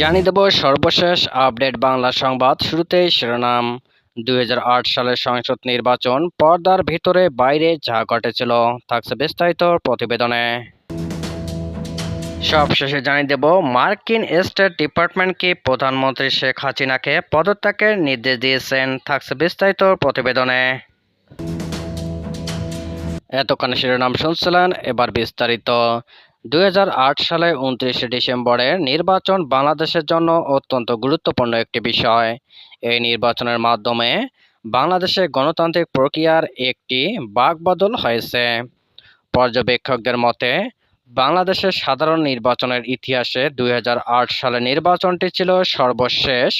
জানিয়ে দেব সর্বশেষ আপডেট বাংলা সংবাদ। শুরুতেই শিরোনাম। দুই সালের সংসদ নির্বাচন, পর্দার ভিতরে বাইরে যা ঘটেছিল, থাকছে বিস্তারিত প্রতিবেদনে। সবশেষে জানিয়ে দেব, মার্কিন স্টেট ডিপার্টমেন্টকে প্রধানমন্ত্রী শেখ হাসিনাকে পদত্যাগের নির্দেশ দিয়েছেন, থাকছে বিস্তারিত প্রতিবেদনে। এতক্ষণ শিরোনাম শুনছিলেন, এবার বিস্তারিত। দুই হাজার আট সালে উনত্রিশে ডিসেম্বরের নির্বাচন বাংলাদেশের জন্য অত্যন্ত গুরুত্বপূর্ণ একটি বিষয়। এই নির্বাচনের মাধ্যমে বাংলাদেশে গণতান্ত্রিক প্রক্রিয়ার একটি বাকবদল হয়েছে। পর্যবেক্ষকদের মতে, বাংলাদেশের সাধারণ নির্বাচনের ইতিহাসে দু হাজার আট সালের নির্বাচনটি ছিল সর্বশেষ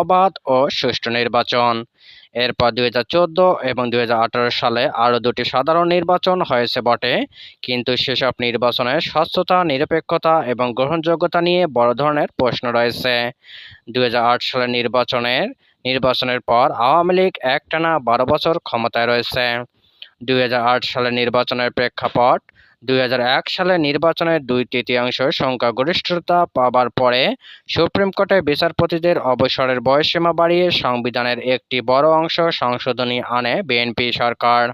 অবাধ ও সুষ্ঠু নির্বাচন। এরপর দুই হাজার চোদ্দ এবং দু হাজার আঠেরো সালে আরও দুটি সাধারণ নির্বাচন হয়েছে বটে। কিন্তু সেসব নির্বাচনে স্বচ্ছতা, নিরপেক্ষতা এবং গ্রহণযোগ্যতা নিয়ে বড় ধরনের প্রশ্ন রয়েছে। দু হাজার আট সালের নির্বাচনের নির্বাচনের পর আওয়ামী লীগ একটানা বারো বছর ক্ষমতায় রয়েছে। দুই সালের নির্বাচনের প্রেক্ষাপট দুই হাজার এক সালে নির্বাচনের দুই তৃতীয়াংশ সংখ্যাগরিষ্ঠতা পাবার পরে সুপ্রিম কোর্টে বিচারপতিদের অবসরের বয়সসীমা বাড়িয়ে সংবিধানের একটি বড় অংশ সংশোধনী আনে বিএনপি সরকার।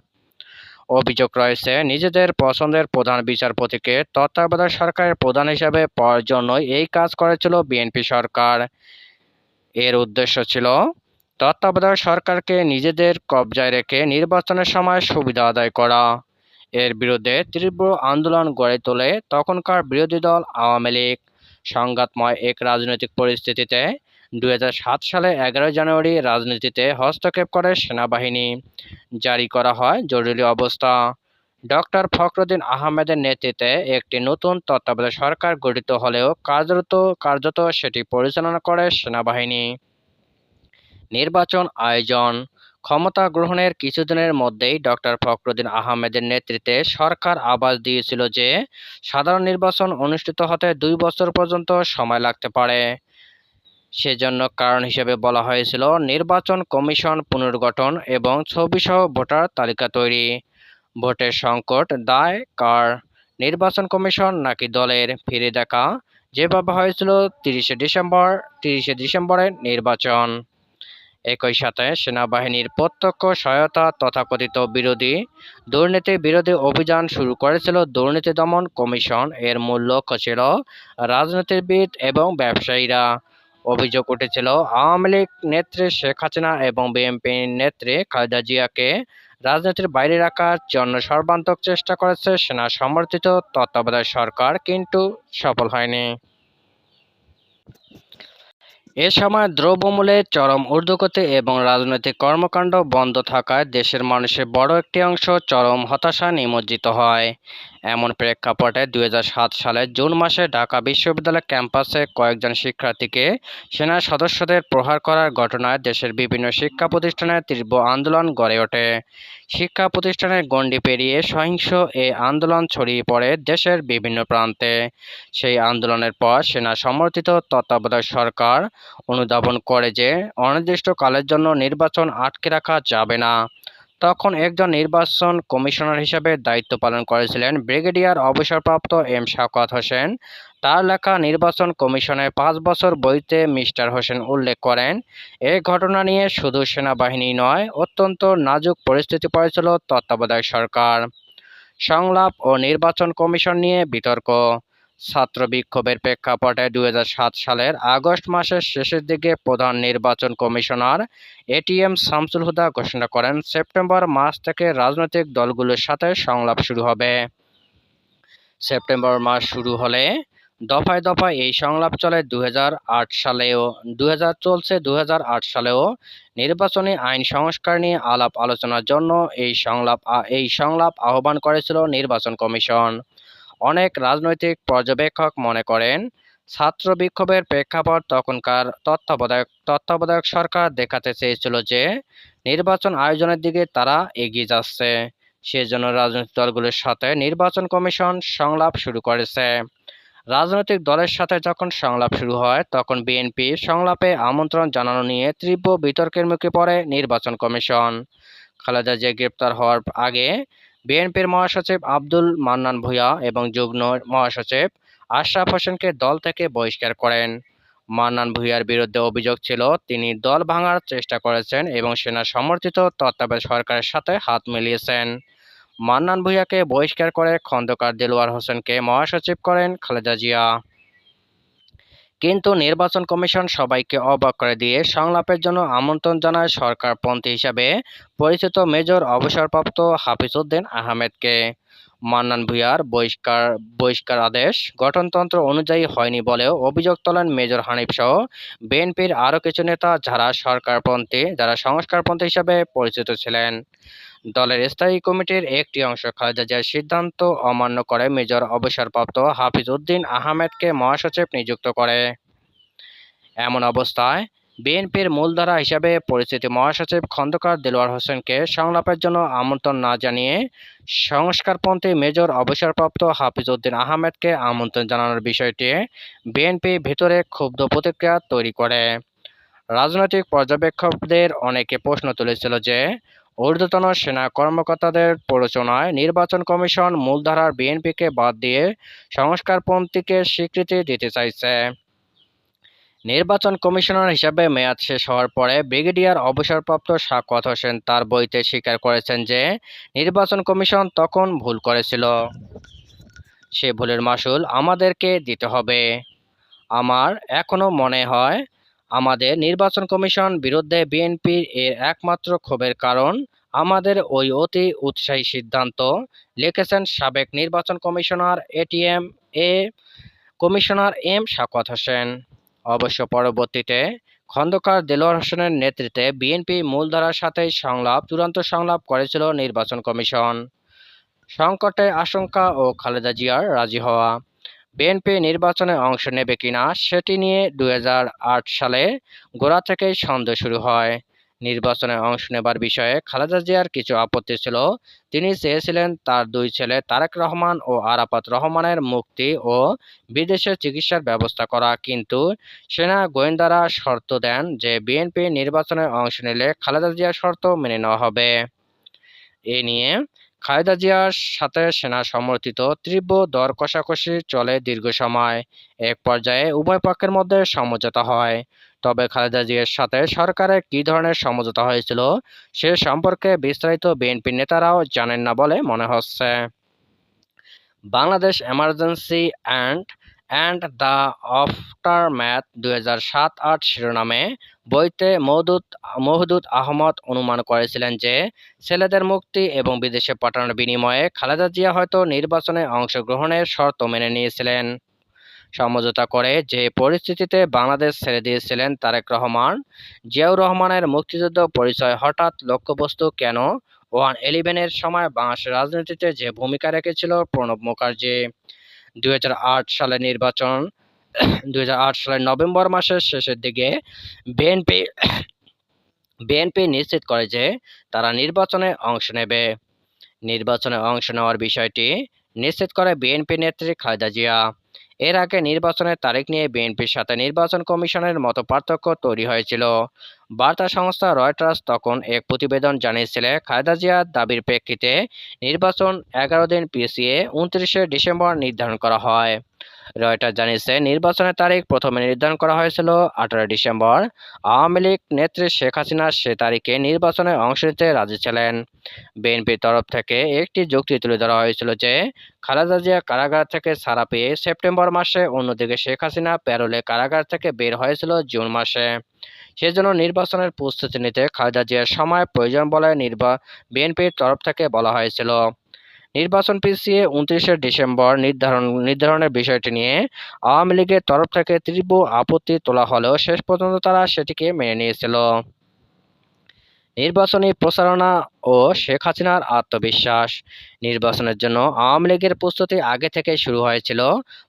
অভিযোগ রয়েছে, নিজেদের পছন্দের প্রধান বিচারপতিকে তত্ত্বাবধায়ক সরকারের প্রধান হিসাবে পাওয়ার জন্যই এই কাজ করেছিল বিএনপি সরকার। এর উদ্দেশ্য ছিল তত্ত্বাবধায়ক সরকারকে নিজেদের কবজায় রেখে নির্বাচনের সময় সুবিধা আদায় করা। এর বিরুদ্ধে তীব্র আন্দোলন গড়ে তোলে তখনকার বিরোধী দল আওয়ামী লীগ। সংঘাতময় এক রাজনৈতিক পরিস্থিতিতে দু হাজার সাত সালে এগারো জানুয়ারি রাজনীতিতে হস্তক্ষেপ করে সেনাবাহিনী। জারি করা হয় জরুরি অবস্থা। ডক্টর ফখরুদ্দিন আহমেদের নেতৃত্বে একটি নতুন তত্ত্বাবধায়ক সরকার গঠিত হলেও কার্যত কার্যত সেটি পরিচালনা করে সেনাবাহিনী। নির্বাচন আয়োজন ক্ষমতা গ্রহণের কিছুদিনের মধ্যেই ডক্টর ফখরুদ্দিন আহমেদের নেতৃত্বে সরকার আবাস দিয়েছিল যে, সাধারণ নির্বাচন অনুষ্ঠিত হতে দুই বছর পর্যন্ত সময় লাগতে পারে। সেজন্য কারণ হিসেবে বলা হয়েছিল, নির্বাচন কমিশন পুনর্গঠন এবং ছবিসহ ভোটার তালিকা তৈরি। ভোটের সংকট দায় কার? নির্বাচন কমিশন নাকি দলের? ফিরে দেখা, যেভাবে হয়েছিল, তিরিশে ডিসেম্বর, তিরিশে ডিসেম্বরের নির্বাচন। একই সাথে সেনাবাহিনীর প্রত্যক্ষ সহায়তা তথাকথিত বিরোধী দুর্নীতি বিরোধী অভিযান শুরু করেছিল দুর্নীতি দমন কমিশন। এর মূল লক্ষ্য ছিল রাজনীতিবিদ এবং ব্যবসায়ীরা। অভিযোগ উঠেছিল, আওয়ামী লীগ নেত্রী শেখ হাসিনা এবং বিএনপি নেত্রী খালেদা জিয়াকে রাজনীতির বাইরে রাখার জন্য সর্বান্তক চেষ্টা করেছে সেনা সমর্থিত তত্ত্বাবধায়ক সরকার, কিন্তু সফল হয়নি। এ সময় দ্রব্যমূল্যের চরম ঊর্ধ্বগতি এবং রাজনৈতিক কর্মকাণ্ড বন্ধ থাকায় দেশের মানুষের বড় একটি অংশ চরম হতাশায় নিমজ্জিত হয়। এমন প্রেক্ষাপটে দুই সালের জুন মাসে ঢাকা বিশ্ববিদ্যালয় ক্যাম্পাসে কয়েকজন শিক্ষার্থীকে সেনা সদস্যদের প্রহার করার ঘটনায় দেশের বিভিন্ন শিক্ষা প্রতিষ্ঠানে তীব্র আন্দোলন গড়ে ওঠে। শিক্ষা প্রতিষ্ঠানের গণ্ডি পেরিয়ে সহিংস এ আন্দোলন ছড়িয়ে পড়ে দেশের বিভিন্ন প্রান্তে। সেই আন্দোলনের পর সেনা সমর্থিত তত্ত্বাবধায়ক সরকার অনুধাবন করে যে, অনির্দিষ্টকালের জন্য নির্বাচন আটকে রাখা যাবে না। তখন একজন নির্বাচন কমিশনার হিসেবে দায়িত্ব পালন করেছিলেন ব্রিগেডিয়ার অবসরপ্রাপ্ত এম শাওকাত হোসেন। তার লেখা নির্বাচন কমিশনের পাঁচ বছর বইতে মিস্টার হোসেন উল্লেখ করেন এই ঘটনা নিয়ে শুধু সেনাবাহিনী নয়, অত্যন্ত নাজুক পরিস্থিতি পড়েছিল তত্ত্বাবধায়ক সরকার। সংলাপ ও নির্বাচন কমিশন নিয়ে বিতর্ক। ছাত্র বিক্ষোভের প্রেক্ষাপটে দু হাজার সাত সালের আগস্ট মাসের শেষের দিকে প্রধান নির্বাচন কমিশনার এটিএম শামসুল হুদা ঘোষণা করেন, সেপ্টেম্বর মাস থেকে রাজনৈতিক দলগুলোর সাথে সংলাপ শুরু হবে। সেপ্টেম্বর মাস শুরু হলে দফায় দফায় এই সংলাপ চলে দু হাজার আট সালেও দু হাজার চলছে দু হাজার আট সালেও নির্বাচনী আইন সংস্কার নিয়ে আলাপ আলোচনার জন্য এই সংলাপ এই সংলাপ আহ্বান করেছিল নির্বাচন কমিশন। অনেক রাজনৈতিক পর্যবেক্ষক মনে করেন, ছাত্র বিক্ষোভের প্রেক্ষাপট তখনকার তত্ত্বাবধায়ক তত্ত্বাবধায়ক সরকার দেখাতে চেয়েছিল যে, নির্বাচন আয়োজনের দিকে তারা এগিয়ে যাচ্ছে। সেজন্য রাজনৈতিক দলগুলোর সাথে নির্বাচন কমিশন সংলাপ শুরু করেছে। রাজনৈতিক দলের সাথে যখন সংলাপ শুরু হয়, তখন বিএনপি সংলাপে আমন্ত্রণ জানানো নিয়ে তীব্র বিতর্কের মুখে পড়ে নির্বাচন কমিশন। খালেদা জিয়া গ্রেপ্তার হওয়ার আগে বিএনপির মহাসচিব আব্দুল মান্নান ভূঁইয়া এবং যুগ্ম মহাসচিব আশরাফ হোসেনকে দল থেকে বহিষ্কার করেন। মান্নান ভূঁইয়ার বিরুদ্ধে অভিযোগ ছিল, তিনি দল ভাঙার চেষ্টা করেছেন এবং সেনা সমর্থিত তত্ত্বাবধায়ক সরকারের সাথে হাত মিলিয়েছেন। মান্নান ভূঁইয়াকে বহিষ্কার করে খন্দকার দেলোয়ার হোসেনকে মহাসচিব করেন খালেদা জিয়া। কিন্তু নির্বাচন কমিশন সবাইকে অবাক করে দিয়ে সংলাপের জন্য আমন্ত্রণ জানায় সরকারপন্থী হিসাবে পরিচিত মেজর অবসরপ্রাপ্ত হাফিজউদ্দিন আহমেদকে। মান্নান ভূঁইয়ার বহিষ্কার বহিষ্কার আদেশ গঠনতন্ত্র অনুযায়ী হয়নি বলেও অভিযোগ তোলেন মেজর হানিফ সহ বিএনপির আরও কিছু নেতা যারা সরকারপন্থী, যারা সংস্কারপন্থী হিসাবে পরিচিত ছিলেন। দলের স্থায়ী কমিটির একটি অংশ খালেদা জিয়ার সিদ্ধান্ত অমান্য করে মেজর অবসরপ্রাপ্ত হাফিজ উদ্দিন আহমেদকে মহাসচিব নিযুক্ত করে। এমন অবস্থায় বিএনপির মূলধারা হিসাবে পরিচিত মহাসচিব খন্দকার দেলোয়ার হোসেনকে সংলাপের জন্য আমন্ত্রণ না জানিয়ে সংস্কারপন্থী মেজর অবসরপ্রাপ্ত হাফিজ উদ্দিন আহমেদকে আমন্ত্রণ জানানোর বিষয়টি বিএনপি ভিতরে ক্ষুব্ধ প্রতিক্রিয়া তৈরি করে। রাজনৈতিক পর্যবেক্ষকদের অনেকে প্রশ্ন তুলেছিল যে ঊর্ধ্বতন সেনা কর্মকর্তাদের প্ররোচনায় নির্বাচন কমিশন মূলধারার বিএনপিকে বাদ দিয়ে সংস্কারপন্থীকে স্বীকৃতি দিতে চাইছে। নির্বাচন কমিশনার হিসাবে মেয়াদ শেষ হওয়ার পরে ব্রিগেডিয়ার অবসরপ্রাপ্ত সাকওয়াত হোসেন তার বইতে স্বীকার করেছেন যে, নির্বাচন কমিশন তখন ভুল করেছিল। সে ভুলের মাসুল আমাদেরকে দিতে হবে। আমার এখনও মনে হয় আমাদের নির্বাচন কমিশন বিরুদ্ধে বিএনপির এর একমাত্র ক্ষোভের কারণ আমাদের ওই অতি উৎসাহী সিদ্ধান্ত, লিখেছেন সাবেক নির্বাচন commissioner ATM A commissioner M Sakhawat Hossain. অবশ্য পরবর্তীতে খন্দকার দেলোয়ার হোসেনের নেতৃত্বে বিএনপি মূলধারার সাথে সংলাপ, চূড়ান্ত সংলাপ করেছিল নির্বাচন কমিশন। সংকটের আশঙ্কা ও খালেদা জিয়ার রাজি হওয়া। বিএনপি নির্বাচনে অংশ নেবে কিনা সেটি নিয়ে দু হাজার আট সালে গোড়া থেকেই সন্দেহ শুরু হয়। নির্বাচনে অংশ নেবার বিষয়ে খালেদা জিয়ার কিছু আপত্তি ছিল। তিনি চেয়েছিলেন তার দুই ছেলে তারেক রহমান ও আরাফাত রহমানের মুক্তি ও বিদেশে চিকিৎসার ব্যবস্থা করা। কিন্তু সেনা গোয়েন্দারা শর্ত দেন যে বিএনপি নির্বাচনে অংশ নিলে খালেদা জিয়ার শর্ত মেনে নেওয়া হবে। এ নিয়ে খালেদা জিয়ার সাথে সেনা সমর্থিত তীব্র দর কষাকষি চলে দীর্ঘ সময়। এক পর্যায়ে উভয় পক্ষের মধ্যে সমঝোতা হয়। তবে খালেদা জিয়ার সাথে সরকারের কী ধরনের সমঝোতা হয়েছিল, সে সম্পর্কে বিস্তারিত বিএনপি নেতারাও জানেন না বলে মনে হচ্ছে। Bangladesh emergency and and the aftermath দুই হাজার সাত আট শিরোনামে বইতে মহদুদ মহদুদ আহমদ অনুমান করেছিলেন যে ছেলেদের মুক্তি এবং বিদেশে পাঠানোর বিনিময়ে খালেদা জিয়া হয়তো নির্বাচনে অংশগ্রহণের শর্ত মেনে নিয়েছিলেন। সমঝোতা করে যে পরিস্থিতিতে বাংলাদেশ ছেড়ে দিয়েছিলেন তারেক রহমান, জিয়াউর রহমানের মুক্তিযুদ্ধ পরিচয় হঠাৎ লক্ষ্যবস্তু কেন? ওয়ান ইলেভেনের সময় বাংলাদেশের রাজনীতিতে যে ভূমিকা রেখেছিল প্রণব মুখার্জি। দুই হাজার আট সালে নির্বাচন দু হাজার আট সালের নভেম্বর মাসের শেষের দিকে বিএনপি বিএনপি নিশ্চিত করে যে তারা নির্বাচনে অংশ নেবে। নির্বাচনে অংশ নেওয়ার বিষয়টি নিশ্চিত করে বিএনপি নেত্রী খালেদা জিয়া। এর আগে নির্বাচনের তারিখ নিয়ে বিএনপির সাথে নির্বাচন কমিশনের মতো পার্থক্য তৈরি হয়েছিল। বার্তা সংস্থা রয়টার্স তখন এক প্রতিবেদন জানিয়েছিল খায়দা জিয়ার দাবির প্রেক্ষিতে নির্বাচন এগারো দিন পিছিয়ে উনত্রিশে ডিসেম্বর নির্ধারণ করা হয়। রয়টার জানিয়েছে, নির্বাচনের তারিখ প্রথমে নির্ধারণ করা হয়েছিল আঠারো ডিসেম্বর। আওয়ামী লীগ নেত্রী শেখ হাসিনা সে তারিখে নির্বাচনে অংশ নিতে রাজি ছিলেন। বিএনপির তরফ থেকে একটি যুক্তি তুলে ধরা হয়েছিল যে, খালেদা জিয়া কারাগার থেকে ছাড়া পেয়ে সেপ্টেম্বর মাসে অন্যদিকে শেখ হাসিনা প্যারোলে কারাগার থেকে বের হয়েছিল জুন মাসে। সেজন্য নির্বাচনের প্রস্তুতি নিতে খালেদা জিয়ার সময় প্রয়োজন বলে নির্বা, বিএনপির তরফ থেকে বলা হয়েছিল। নির্বাচন পিছিয়ে উনত্রিশে ডিসেম্বর নির্ধারণ, নির্ধারণের বিষয়টি নিয়ে আওয়ামী লীগের তরফ থেকে তীব্র আপত্তি তোলা হলেও শেষ পর্যন্ত তারা সেটিকে মেনে নিয়েছিল। নির্বাচনী প্রচারণা ও শেখ হাসিনার আত্মবিশ্বাস। নির্বাচনের জন্য আওয়ামী লীগের প্রস্তুতি আগে থেকে শুরু হয়েছিল।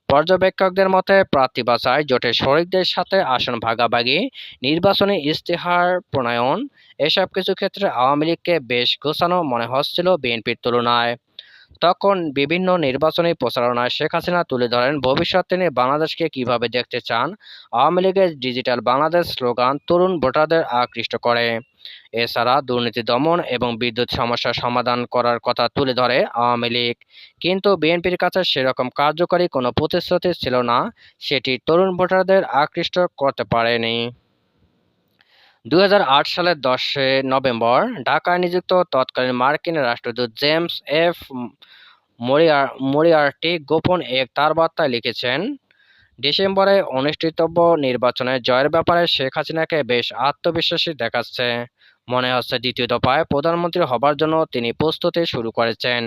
পর্যবেক্ষকদের মতে, প্রার্থী বাছাই, জোটের শরিকদের সাথে আসন ভাগাভাগি, নির্বাচনী ইশতেহার, প্রণয়ন, এসব কিছু ক্ষেত্রে আওয়ামী লীগকে বেশ গোছানো মনে হচ্ছিল বিএনপির তুলনায়। তখন বিভিন্ন নির্বাচনী প্রচারণায় শেখ হাসিনা তুলে ধরেন ভবিষ্যৎ তিনি বাংলাদেশকে কীভাবে দেখতে চান? আওয়ামী লীগের ডিজিটাল বাংলাদেশ স্লোগান, তরুণ ভোটারদের আকৃষ্ট করে। এছাড়া দুর্নীতি দমন এবং বিদ্যুৎ সমস্যার সমাধান করার কথা তুলে ধরে আওয়ামী লীগ। কিন্তু বিএনপির কাছে সেরকম কার্যকরী কোনো প্রতিশ্রুতি ছিল না, সেটি তরুণ ভোটারদের আকৃষ্ট করতে পারেনি। দু হাজার আট সালের দশে নভেম্বর ঢাকায় নিযুক্ত তৎকালীন মার্কিন রাষ্ট্রদূত জেমস এফ মরিয়ার্টি গোপন এক তার বার্তায় লিখেছেন, ডিসেম্বরে অনুষ্ঠিতব্য নির্বাচনে জয়ের ব্যাপারে শেখ হাসিনাকে বেশ আত্মবিশ্বাসী দেখাচ্ছে। মনে হচ্ছে দ্বিতীয় দফায় প্রধানমন্ত্রী হবার জন্য তিনি প্রস্তুতি শুরু করেছেন।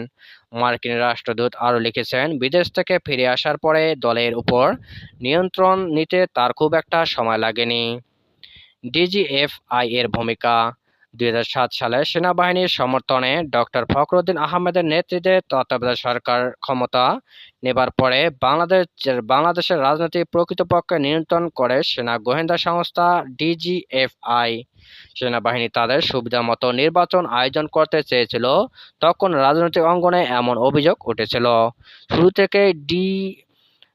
মার্কিন রাষ্ট্রদূত আরও লিখেছেন, বিদেশ থেকে ফিরে আসার পরে দলের উপর নিয়ন্ত্রণ নিতে তার খুব একটা সময় লাগেনি। ডিজিএফআই এর ভূমিকা। দুই হাজার সাত সালে সেনাবাহিনীর সমর্থনে ডক্টর ফখরুদ্দিন আহমেদের নেতৃত্বে তত্ত্বাবধায়ক সরকার ক্ষমতা নেবার পরে বাংলাদেশ বাংলাদেশের রাজনীতি প্রকৃতপক্ষে নিয়ন্ত্রণ করে সেনা গোয়েন্দা সংস্থা ডিজিএফআই সেনাবাহিনী তাদের সুবিধামতো নির্বাচন আয়োজন করতে চেয়েছিল, তখন রাজনৈতিক অঙ্গনে এমন অভিযোগ উঠেছিল। শুরু থেকে ডি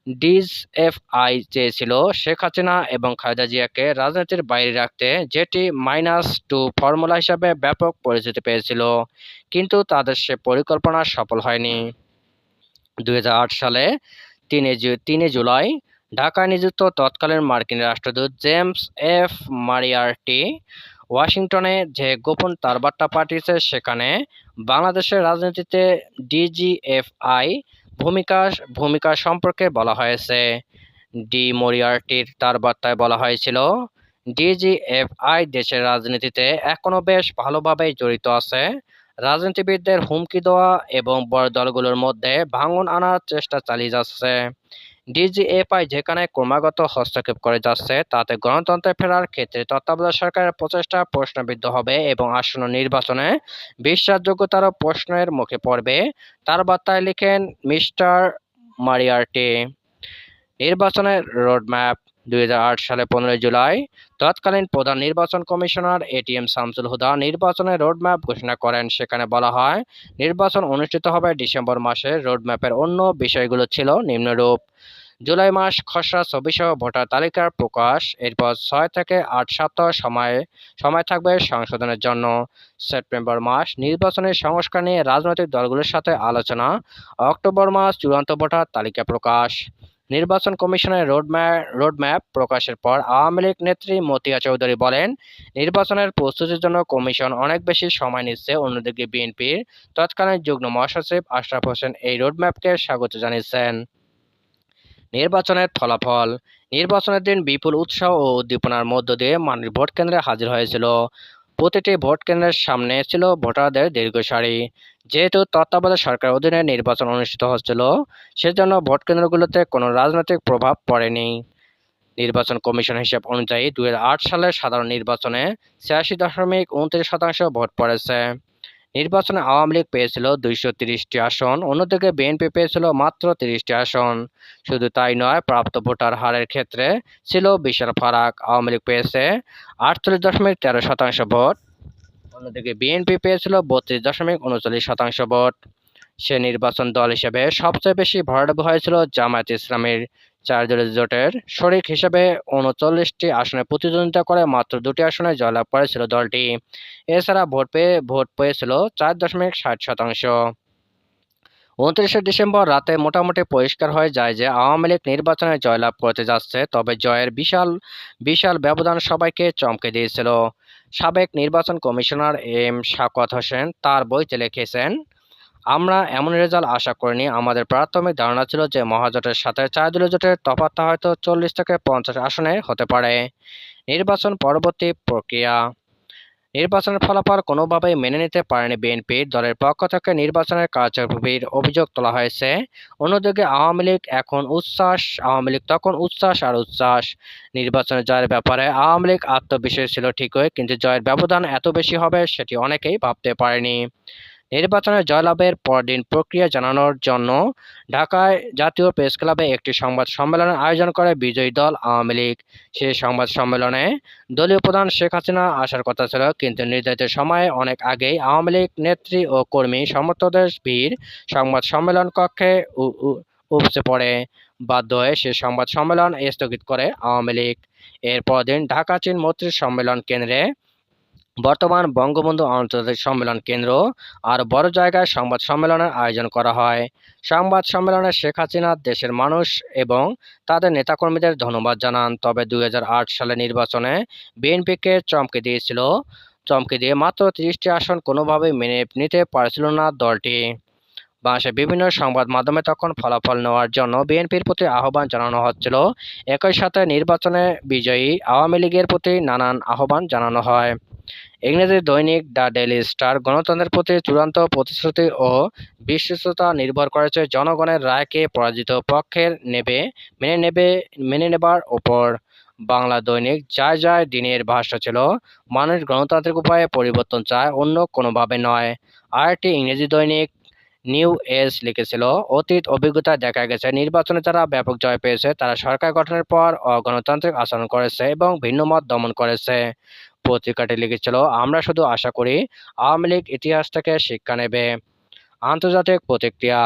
ডিসএফআই চেয়েছিল শেখ হাসিনা এবং খালেদা জিয়াকে রাজনীতির বাইরে রাখতে, যেটি মাইনাস টু ফর্মুলা হিসাবে ব্যাপক পরিচিতি পেয়েছিল, কিন্তু তাদের সে পরিকল্পনা সফল হয়নি। দু হাজার আট সালে তিনে তিনে জুলাই ঢাকায় নিযুক্ত তৎকালীন মার্কিন রাষ্ট্রদূত জেমস এফ মারিয়ার্টি ওয়াশিংটনে যে গোপন তারবার্তা পাঠিয়েছে, সেখানে বাংলাদেশের রাজনীতিতে ডিজিএফআই ভূমিকা ভূমিকা সম্পর্কে বলা হয়েছে। ডি মরিয়ার্টির তার বার্তায় বলা হয়েছিল, ডিজিএফআই দেশের রাজনীতিতে এখনও বেশ ভালোভাবেই জড়িত আছে। রাজনীতিবিদদের হুমকি দেওয়া এবং বড় দলগুলোর মধ্যে ভাঙন আনার চেষ্টা চালিয়ে যাচ্ছে। ডিজিএফআই যেখানে ক্রমাগত হস্তক্ষেপ করে যাচ্ছে, তাতে গণতন্ত্রে ফেরার ক্ষেত্রে তত্ত্বাবধায়ক সরকারের প্রচেষ্টা প্রশ্নবিদ্ধ হবে এবং আসন্ন নির্বাচনে বিশ্বাসযোগ্যতারও প্রশ্নের মুখে পড়বে। তার বার্তায় লিখেন মিস্টার মারিয়ার্টি। নির্বাচনের রোডম্যাপ। দুই হাজার আট সালে পনেরোই জুলাই তৎকালীন প্রধান নির্বাচন কমিশনার এটিএম শামসুল হুদা নির্বাচনের রোডম্যাপ ঘোষণা করেন। সেখানে বলা হয়, নির্বাচন অনুষ্ঠিত হবে ডিসেম্বর মাসে রোডম্যাপের অন্য বিষয়গুলো ছিল নিম্নরূপ। জুলাই মাস খসড়া ছবিসহ ভোটার তালিকার প্রকাশ, এরপর ছয় থেকে আট সপ্তাহ সময়ে, সময় থাকবে সংশোধনের জন্য। সেপ্টেম্বর মাস নির্বাচনের সংস্কার নিয়ে রাজনৈতিক দলগুলোর সাথে আলোচনা, অক্টোবর মাস চূড়ান্ত ভোটার তালিকা প্রকাশ। নির্বাচন কমিশনের রোডম্যাপ রোডম্যাপ প্রকাশের পর আওয়ামী লীগ নেত্রী মতিয়া চৌধুরী বলেন, নির্বাচনের প্রস্তুতির জন্য কমিশন অনেক বেশি সময় নিচ্ছে। অন্যদিকে বিএনপির তৎকালীন যুগ্ম মহাসচিব আশরাফ হোসেন এই রোডম্যাপকে স্বাগত জানিয়েছেন। নির্বাচনের ফলাফল, নির্বাচনের দিন বিপুল উৎসাহ ও উদ্দীপনার মধ্য দিয়ে মানুষ ভোট কেন্দ্রে হাজির হয়েছিল। প্রতিটি ভোট কেন্দ্রের সামনে ছিল ভোটারদের দীর্ঘ সারি যেহেতু তত্ত্বাবধায়ক সরকারের অধীনে নির্বাচন অনুষ্ঠিত হচ্ছিল, সেজন্য ভোট কেন্দ্রগুলোতে কোনো রাজনৈতিক প্রভাব পড়েনি। নির্বাচন কমিশন হিসাব অনুযায়ী দুই সালের সাধারণ নির্বাচনে ছিয়াশি দশমিক উনত্রিশ শতাংশ ভোট পড়েছে। নির্বাচনে আওয়ামী লীগ পেয়েছিল দুইশো তিরিশটি আসন, অন্যদিকে বিএনপি পেয়েছিল মাত্র তিরিশটি আসন। শুধু তাই নয়, প্রাপ্ত ভোটার হারের ক্ষেত্রে ছিল বিশাল ফারাক। আওয়ামী লীগ পেয়েছে আটচল্লিশ দশমিক তেরো শতাংশ ভোট। অন্যদিকে বিএনপি পেয়েছিল বত্রিশ দশমিক উনচল্লিশ শতাংশ ভোট। সে নির্বাচন দল হিসেবে সবচেয়ে বেশি ভরাডুব হয়েছিল জামায়াত ইসলামের চার দলীয় জোটের। শরিক হিসেবে উনচল্লিশটি আসনে প্রতিদ্বন্দ্বিতা করে মাত্র দুটি আসনে জয়লাভ করেছিল দলটি। এছাড়া ভোট পেয়ে, ভোট পেয়েছিল চার দশমিক ষাট শতাংশ। উনত্রিশে ডিসেম্বর রাতে মোটামুটি পরিষ্কার হয়ে যায় যে আওয়ামী লীগ নির্বাচনে জয়লাভ করতে যাচ্ছে, তবে জয়ের বিশাল বিশাল ব্যবধান সবাইকে চমকে দিয়েছিল। সাবেক নির্বাচন কমিশনার এম শাকত হোসেন তার বইতে লিখেছেন, আমরা এমন রেজাল্ট আশা করিনি। আমাদের প্রাথমিক ধারণা ছিল যে মহাজোটের সাথে চার দলীয় জোটের তফাতটা হয়তো চল্লিশ থেকে পঞ্চাশ আসনে হতে পারে। নির্বাচন পরবর্তী প্রক্রিয়া নির্বাচনের ফলাফল কোনোভাবেই মেনে নিতে পারেনি বিএনপি। দলের পক্ষ থেকে নির্বাচনের কারচুপির অভিযোগ তোলা হয়েছে। অন্যদিকে আওয়ামী লীগ এখন উচ্ছ্বাস, আওয়ামী লীগ তখন উচ্ছ্বাস আর উচ্ছ্বাস। নির্বাচনে জয়ের ব্যাপারে আওয়ামী লীগ আত্মবিশ্বাস ছিল ঠিকই, কিন্তু জয়ের ব্যবধান এত বেশি হবে সেটি অনেকেই ভাবতে পারেনি। নির্বাচনে জয়লাভের পরদিন প্রক্রিয়া জানানোর জন্য ঢাকায় জাতীয় প্রেস ক্লাবে একটি সংবাদ সম্মেলনের আয়োজন করে বিজয়ী দল আওয়ামী লীগ। সেই সংবাদ সম্মেলনে দলীয় প্রধান শেখ হাসিনা আসার কথা ছিল, কিন্তু নির্ধারিত সময়ে অনেক আগেই আওয়ামী লীগ নেত্রী ও কর্মী সমর্থকদের ভিড় সংবাদ সম্মেলন কক্ষে উপচে পড়ে। বাধ্য হয়ে সে সংবাদ সম্মেলন স্থগিত করে আওয়ামী লীগ। এরপর দিন ঢাকা চীন মৈত্রী সম্মেলন কেন্দ্রে বর্তমান বঙ্গবন্ধু আন্তর্জাতিক সম্মেলন কেন্দ্র আর বড় জায়গায় সংবাদ সম্মেলনের আয়োজন করা হয়। সংবাদ সম্মেলনে শেখ হাসিনা, দেশের মানুষ এবং তাদের নেতাকর্মীদের ধন্যবাদ জানান। তবে দুই সালে নির্বাচনে বিএনপিকে চমকে দিয়েছিল। চমকে দিয়ে মাত্র তিরিশটি আসন কোনোভাবেই মেনে নিতে পারছিল না দলটি। বাংলাদেশের বিভিন্ন সংবাদ মাধ্যমে তখন ফলাফল নেওয়ার জন্য বিএনপির প্রতি আহ্বান জানানো হচ্ছিল। একই সাথে নির্বাচনে বিজয়ী আওয়ামী লীগের প্রতি নানান আহ্বান জানানো হয়। ইংরেজি দৈনিক দ্য ডেইলি স্টার গণতন্ত্রের প্রতি চূড়ান্ত প্রতিশ্রুতি ও বিশ্বস্ততা নির্ভর করেছে জনগণের রায়কে পরাজিত পক্ষের নেবে, মেনে নেবে, মেনে নেবার ওপর। বাংলা দৈনিক যায় যায় দিনের ভাষ্য ছিল, মানুষ গণতান্ত্রিক উপায়ে পরিবর্তন চায় অন্য কোনোভাবে নয়। আরেকটি ইংরেজি দৈনিক নিউ এজ লিখেছিল। অতীত অভিজ্ঞতা দেখা গেছে, নির্বাচনে যারা ব্যাপক জয় পেয়েছে, তারা সরকার গঠনের পর অগণতান্ত্রিক আচরণ করেছে এবং ভিন্ন মত দমন করেছে। পত্রিকাটি লিখেছিল, আমরা শুধু আশা করি আওয়ামী লীগ ইতিহাস থেকে শিক্ষা নেবে। আন্তর্জাতিক প্রতিক্রিয়া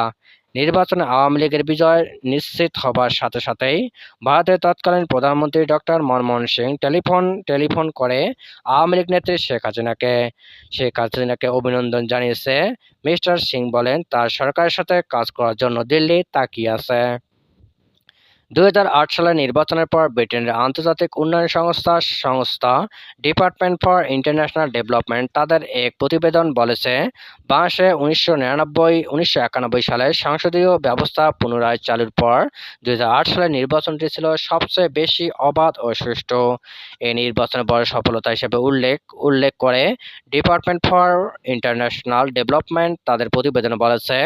নির্বাচনে আওয়ামী লীগের বিজয় নিশ্চিত হবার সাথে সাথেই ভারতের তৎকালীন প্রধানমন্ত্রী doctor Manmohan Singh telephone telephone করে আওয়ামী লীগ নেত্রী শেখ হাসিনাকে। শেখ হাসিনাকে অভিনন্দন জানিয়েছে। মিস্টার সিং বলেন, তার সরকারের সাথে কাজ করার জন্য দিল্লি তাকিয়ে আছে। দুই হাজার আট সালের নির্বাচনের পর ব্রিটেনের আন্তর্জাতিক উন্নয়ন সংস্থা সংস্থা ডিপার্টমেন্ট ফর ইন্টারন্যাশনাল ডেভেলপমেন্ট তাদের এক প্রতিবেদন বলেছে, বাংলাদেশে উনিশশো নিরানব্বই, উনিশশো একানব্বই সালে সংসদীয় ব্যবস্থা পুনরায় চালুর পর দুই হাজার আট সালের নির্বাচনটি ছিল সবচেয়ে বেশি অবাধ ও সুষ্ঠু। এই নির্বাচনের বড় সফলতা হিসেবে উল্লেখ উল্লেখ করে ডিপার্টমেন্ট ফর ইন্টারন্যাশনাল ডেভেলপমেন্ট তাদের প্রতিবেদনে বলেছে,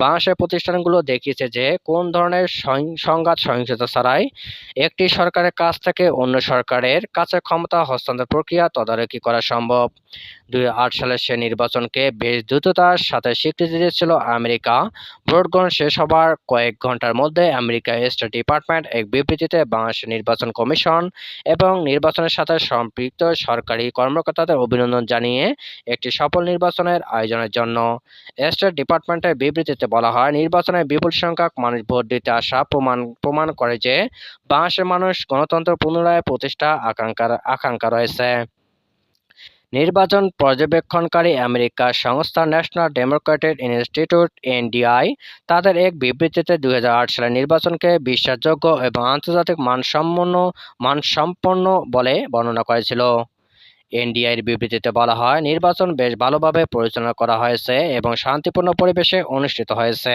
বাংলাদেশের প্রতিষ্ঠানগুলো দেখিয়েছে যে কোন ধরনের সংঘাত সহিংসতা ছাড়াই একটি সরকারের কাছ থেকে অন্য সরকারের কাছে ক্ষমতা হস্তান্তর প্রক্রিয়া তদারকি করা সম্ভব। দুই সালের সে নির্বাচনকে বেশ দ্রুততার সাথে স্বীকৃতি দিয়েছিল আমেরিকা। ভোট গ্রহণ শেষ হবার কয়েক ঘণ্টার মধ্যে আমেরিকা স্টেট ডিপার্টমেন্ট এক বিবৃতিতে বাংলাদেশ নির্বাচন কমিশন এবং নির্বাচনের সাথে সম্পৃক্ত সরকারি কর্মকর্তাদের অভিনন্দন জানিয়ে একটি সফল নির্বাচনের আয়োজনের জন্য স্টেট ডিপার্টমেন্টের বিবৃতিতে বলা হয়, নির্বাচনে বিপুল সংখ্যক মানুষ ভোট দিতে আসা প্রমাণ প্রমাণ করে যে বাংলাদেশের মানুষ গণতন্ত্র পুনরায় প্রতিষ্ঠা আকাঙ্ক্ষার আকাঙ্ক্ষা রয়েছে। নির্বাচন পর্যবেক্ষণকারী আমেরিকার সংস্থা ন্যাশনাল ডেমোক্রেটিক ইনস্টিটিউট, এনডিআই, তাদের এক বিবৃতিতে দু হাজার আট সালের নির্বাচনকে বিশ্বাসযোগ্য এবং আন্তর্জাতিক মানসম্পন্ন মানসম্পন্ন বলে বর্ণনা করেছিল। এনডিআইয়ের বিবৃতিতে বলা হয়, নির্বাচন বেশ ভালোভাবে পরিচালনা করা হয়েছে এবং শান্তিপূর্ণ পরিবেশে অনুষ্ঠিত হয়েছে।